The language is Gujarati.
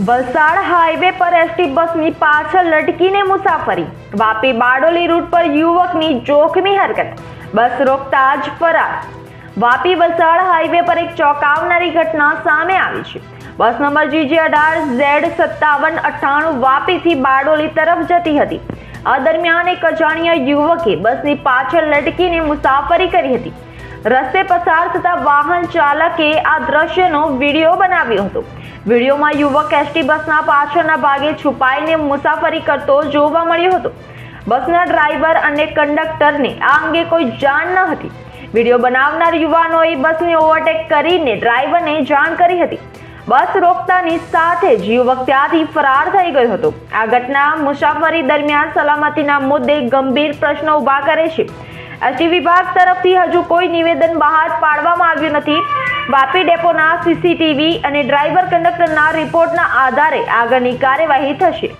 વલસાડ હાઈવે પર એસટી બસની પાછળ લટકીને મુસાફરી. વાપી બારડોલી રૂટ પર યુવકની જોખમી હરકત. બસ રોકતા જ ફરાર. વાપી વલસાડ હાઈવે પર એક ચોંકાવનારી ઘટના સામે આવી છે. બસ નંબર જીજે અઢાર ઝેડ સત્તાવન અઠ્ઠાણું વાપીથી બારડોલી તરફ જતી હતી. આ દરમિયાન એક અજાણ્યા યુવકે બસની પાછળ લટકીને મુસાફરી કરી હતી. રસ્તે પસાર થતા વાહન ચાલકે આ દ્રશ્યનો વીડિયો બનાવ્યો હતો. વિડીયોમાં યુવક એસટી બસના પાછળના ભાગે છુપાઈને મુસાફરી કરતો જોવા મળ્યો હતો. બસના ડ્રાઈવર અને કંડક્ટરને આ અંગે કોઈ જાણ ન હતી. વીડિયો બનાવનાર યુવાનોએ બસને ઓવરટેક કરીને ડ્રાઈવરને જાણ કરી હતી. બસ રોકતાની સાથે જ યુવક ત્યાંથી ફરાર થઈ ગયો હતો. આ ઘટના મુસાફરી દરમિયાન સલામતીના મુદ્દે ગંભીર પ્રશ્નો ઊભા કરે છે. એસટી વિભાગ તરફથી હજુ કોઈ નિવેદન બહાર પાડવામાં આવ્યું નથી. વાપી ડેપોના સીસીટીવી અને ડ્રાઈવર કંડક્ટરના રિપોર્ટના આધારે આગળની કાર્યવાહી થશે.